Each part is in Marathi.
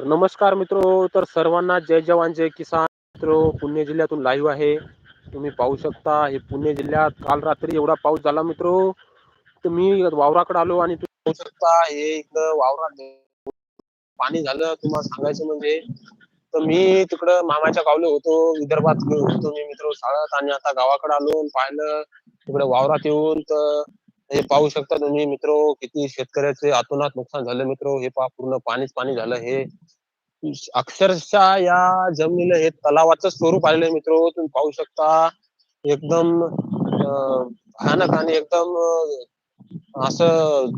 तर नमस्कार मित्रो तर सर्वांना जय जवान जय किसान. मित्रो पुणे जिल्ह्यातून लाईव्ह आहे. तुम्ही पाहू शकता हे पुणे जिल्ह्यात काल रात्री एवढा पाऊस झाला मित्रो. तर मी वावराकडे आलो आणि तुम्ही पाहू शकता हे इकडं वावरात पाणी झालं. तुम्हाला सांगायचं म्हणजे तर मी तिकडं मामाच्या गावलो होतो विदर्भात होतो मी मित्र शाळेत. आणि आता गावाकडे आलो पाहिलं तिकडे वावरात येऊन तर हे पाहू शकता तुम्ही मित्र किती शेतकऱ्याचे आतोनात नुकसान झालं मित्र हे पहा पूर्ण पाणीच पाणी झालं. हे अक्षरशः या जमिनीला हे तलावाचं स्वरूप आलेलं मित्र. तुम्ही पाहू शकता एकदम भयानक आणि एकदम असं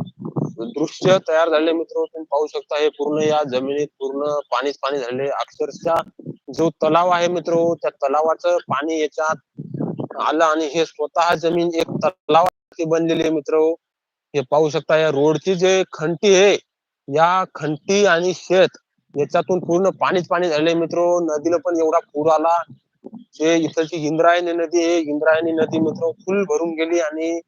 दृश्य तयार झाले मित्र. तुम्ही पाहू शकता हे पूर्ण या जमिनीत पूर्ण पाणीच पाणी झाले अक्षरशः जो तलाव आहे मित्र त्या तलावाचं पाणी याच्यात आलं आणि हे स्वतः जमीन एक तलाव बनलेली आहे मित्र. हे पाहू शकता या रोडची जे खंटी आहे या खंटी आणि शेत याच्यातून पूर्ण पाणीच पाणी झाले मित्र. नदीला पण एवढा पूर आला. जे इथलची इंद्रायणी नदी आहे इंद्रायणी नदी मित्र फुल भरून गेली आणि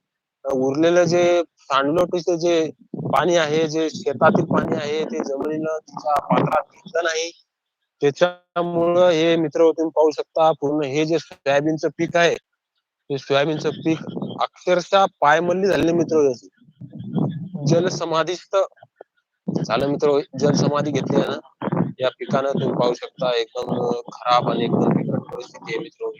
उरलेलं जे सांडलोटीचं जे पाणी आहे जे शेतातील पाणी आहे ते जमिनीला तिच्या पात्रात घेतलं नाही. त्याच्यामुळं हे मित्र तुम्ही पाहू शकता पूर्ण हे जे सोयाबीनचं पीक आहे हे सोयाबीनचं पीक अक्षरशः पायमल्ली झालेले मित्र जल जलसमाधीस्त झालं मित्र जलसमाधी घेतली आहे ना. या पिकानं तुम्ही पाहू शकता एकदम खराब आणि एकदम बिकट परिस्थिती आहे मित्र